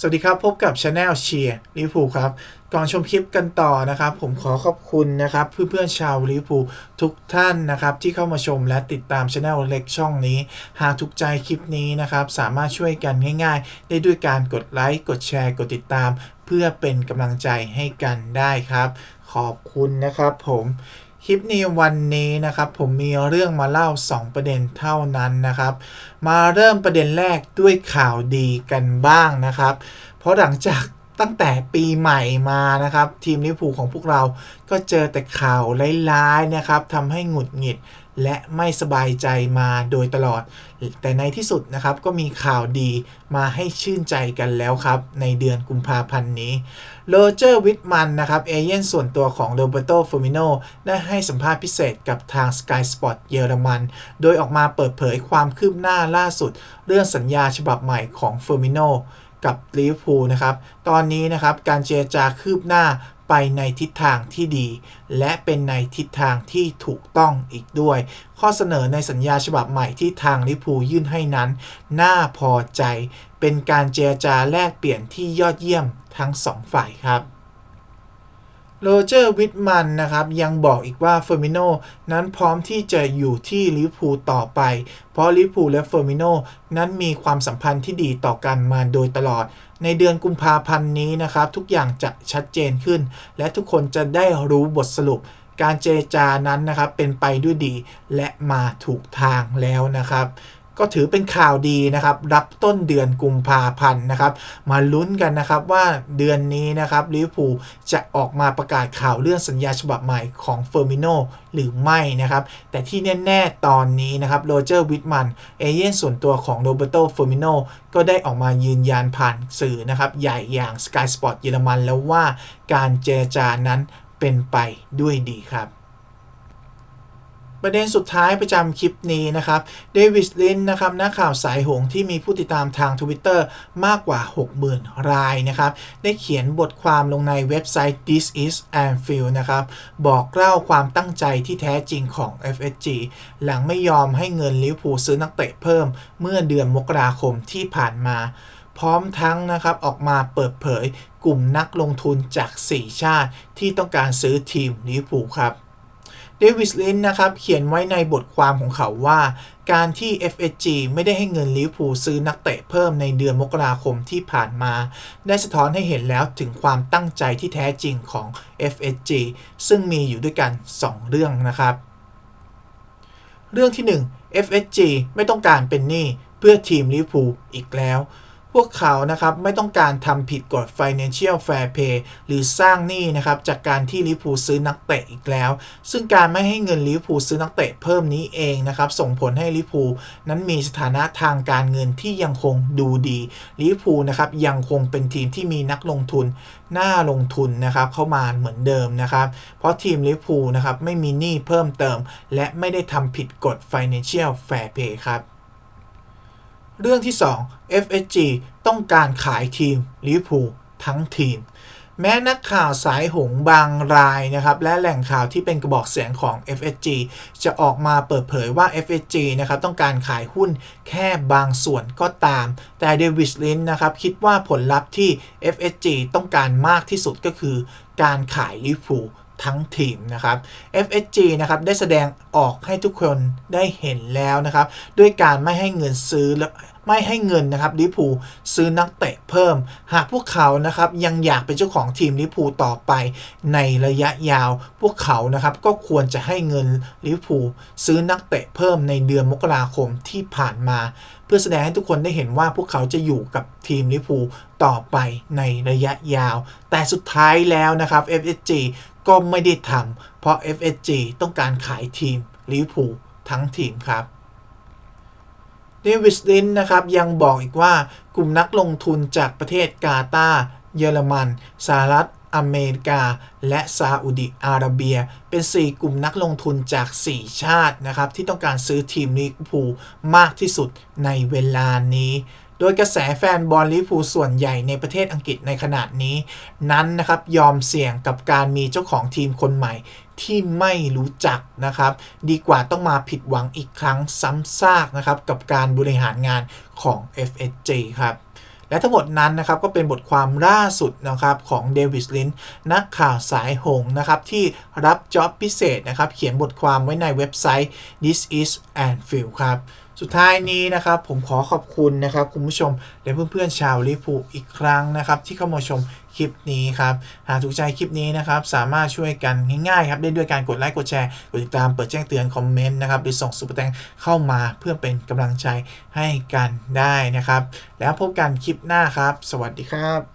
สวัสดีครับ พบกับช anel เชียร์ลิฟูครับ ก่อนชมคลิปกันต่อนะครับ ผมขอขอบคุณนะครับเพื่อนๆชาวลิฟูทุกท่านนะครับที่เข้ามาชมและติดตามช anel เล็กช่องนี้ หากถูกใจคลิปนี้นะครับ สามารถช่วยกันง่าย ๆ ได้ด้วยการกดไลค์กดแชร์กดติดตาม เพื่อเป็นกำลังใจให้กันได้ครับ ขอบคุณนะครับผม คลิปนี้วันนี้นะครับผมมีเรื่องมาเล่า 2 ประเด็นเท่านั้นนะครับ มาเริ่มประเด็นแรกด้วยข่าวดีกันบ้างนะครับ เพราะหลังจากตั้งแต่ปีใหม่มานะครับ ทีมลิเวอร์พูลของพวกเราก็เจอแต่ข่าวร้ายๆนะครับทำให้หงุดหงิด และไม่สบายใจมาโดยตลอด แต่ในที่สุดนะครับก็มีข่าวดีมาให้ชื่นใจกันแล้วครับ ในเดือนกุมภาพันธ์นี้โรเจอร์วิทมันนะครับ เอเย่นส่วนตัวของโรเบโตฟ r มิโนได้ให้สัมภาษณ์พิเศษกับทาง Sky Sport เยอรมัน โดยออกมาเปิดเผยความคืบหน้าล่าสุด เรื่องสัญญาฉบับใหม่ของฟอร์มิโนกับลิเวอร์พูลนะครับ ตอนนี้นะครับ การเจรจาคืบหน้า ไปในทิศทางที่ดี และเป็นในทิศทางที่ถูกต้องอีกด้วย ข้อเสนอในสัญญาฉบับใหม่ที่ทางลิพูยื่นให้นั้น น่าพอใจ เป็นการเจรจาแลกเปลี่ยนที่ยอดเยี่ยมทั้งสองฝ่ายครับ โรเจอร์วิทมันนะครับยังบอกอีกว่าเฟอร์มิโนนั้นพร้อมที่จะอยู่ที่ลิพูต่อไป เพราะลิพูและเฟอร์มิโนนั้นมีความสัมพันธ์ที่ดีต่อกันมาโดยตลอด ในเดือนกุมภาพันธ์นี้นะครับ ทุกอย่างจะชัดเจนขึ้น และทุกคนจะได้รู้บทสรุป การเจจานั้นนะครับเป็นไปด้วยดีและมาถูกทางแล้วนะครับ ก็ถือเป็นข่าวดีนะครับรับต้นเดือนกุมภาพันธ์นะครับ มาลุ้นกันนะครับว่าเดือนนี้นะครับลิเวอร์พูลจะออกมาประกาศข่าวเรื่องสัญญาฉบับใหม่ของเฟอร์มิโนหรือไม่นะครับ แต่ที่แน่ ๆ ตอนนี้นะครับโรเจอร์วิทมันเอเย่นส่วนตัวของโรเบโตเฟอร์มิโนก็ได้ออกมายืนยันผ่านสื่อนะครับ ใหญ่อย่าง Sky Sport เยอรมันแล้วว่าการเจรจานั้นเป็นไปด้วยดีครับ ประเด็นสุดท้ายประจำคลิปนี้นะครับเดวิสลินนะครับนักข่าวสายหงที่มีผู้ติดตามทาง Twitter มากกว่า 60,000 รายนะครับ ได้เขียนบทความลงในเว็บไซต์ This is Anfield นะครับ บอกเล่าความตั้งใจที่แท้จริงของ FSG หลังไม่ยอมให้เงินลิเวอร์พูลซื้อนักเตะเพิ่ม เมื่อเดือนมกราคมที่ผ่านมา พร้อมทั้งนะครับออกมาเปิดเผยกลุ่มนักลงทุนจาก 4 ชาติที่ต้องการซื้อทีมลิเวอร์พูลครับ ดวิสลินนะครับเขียนไว้ในบทความของเขาว่า การที่ FSG ไม่ได้ให้เงินลิเวอร์พูลซื้อนักเตะเพิ่มในเดือนมกราคมที่ผ่านมา ได้สะท้อนให้เห็นแล้วถึงความตั้งใจที่แท้จริงของ FSG ซึ่งมีอยู่ด้วยกัน 2 เรื่องนะครับ เรื่องที่ 1 FSG ไม่ต้องการเป็นหนี้เพื่อทีมลิเวอร์พูลอีกแล้ว พวกเขานะครับไม่ต้องการทำผิดกฎ Financial Fair Play หรือสร้างหนี้นะครับจากการที่ลิฟวูซื้อนักเตะอีกแล้ว ซึ่งการไม่ให้เงินลิฟวูซื้อนักเตะเพิ่มนี้เองนะครับส่งผลให้ลิฟวูนั้นมีสถานะทางการเงินที่ยังคงดูดีลิฟวูนะครับยังคงเป็นทีมที่มีนักลงทุนน่าลงทุนนะครับเข้ามาเหมือนเดิมนะครับเพราะทีมลิฟวูนะครับไม่มีหนี้เพิ่มเติม และไม่ได้ทำผิดกฎ Financial Fair Play ครับ เรื่องที่ 2 FSG ต้องการขายทีมลิเวอร์พูลทั้งทีม แม้นักข่าวสายหงบางรายนะครับ และแหล่งข่าวที่เป็นกระบอกเสียงของ FSG จะออกมาเปิดเผยว่า FSG นะครับต้องการขายหุ้นแค่บางส่วนก็ตาม แต่เดวิสลินนะครับคิดว่าผลลัพธ์ที่ FSG ต้องการมากที่สุดก็คือการขายลิเวอร์พูล ทั้งทีมนะครับ FSG นะครับได้แสดงออกให้ทุกคนได้เห็นแล้วนะครับด้วยการไม่ให้เงินซื้อและไม่ให้เงินนะครับลิพูซื้อนักเตะเพิ่ม หากพวกเขานะครับยังอยากเป็นเจ้าของทีมลิพูต่อไปในระยะยาว พวกเขานะครับก็ควรจะให้เงินลิพูซื้อนักเตะเพิ่มในเดือนมกราคมที่ผ่านมา เพื่อแสดงให้ทุกคนได้เห็นว่าพวกเขาจะอยู่กับทีมลิพูต่อไปในระยะยาว แต่สุดท้ายแล้วนะครับ FSG ก็ไม่ได้ทำเพราะ FSG ต้องการขายทีมลิเวอร์พูลทั้งทีมครับเดวิสลินนะครับยังบอกอีกว่ากลุ่มนักลงทุนจากประเทศกาตาร์เยอรมันสหรัฐอเมริกา และซาอุดิอาระเบีย เป็น 4 กลุ่มนักลงทุนจาก 4 ชาตินะครับที่ต้องการซื้อทีมลิเวอร์พูลมากที่สุดในเวลานี้ โดยกระแสแฟนบอลลิเวอร์พูส่วนใหญ่ในประเทศอังกฤษในขณะนี้ นั้นนะครับยอมเสี่ยงกับการมีเจ้าของทีมคนใหม่ที่ไม่รู้จักนะครับ ดีกว่าต้องมาผิดหวังอีกครั้งซ้ำซากนะครับกับการบริหารงานของ FSG ครับและทั้งหมดนั้นนะครับก็เป็นบทความล่าสุดนะครับของเดวิดลินนักข่าวสายหงนะครับที่รับจ็อบพิเศษนะครับเขียนบทความไว้ในเว็บไซต์ This is Anfield ครับ สุดท้ายนี้นะครับผมขอขอบคุณนะครับคุณผู้ชมและเพื่อนๆชาวลิเวอร์พูอีกครั้งนะครับ ที่เข้ามาชมคลิปนี้ครับหากถูกใจคลิปนี้นะครับ สามารถช่วยกันง่ายๆครับได้ด้วยการกดไลค์กดแชร์กดติดตามเปิดแจ้งเตือนคอมเมนต์นะครับหรือส่งซุปแตงเข้ามาเพื่อเป็นกำลังใจให้กันได้นะครับ แล้วพบกันคลิปหน้าครับ สวัสดีครับ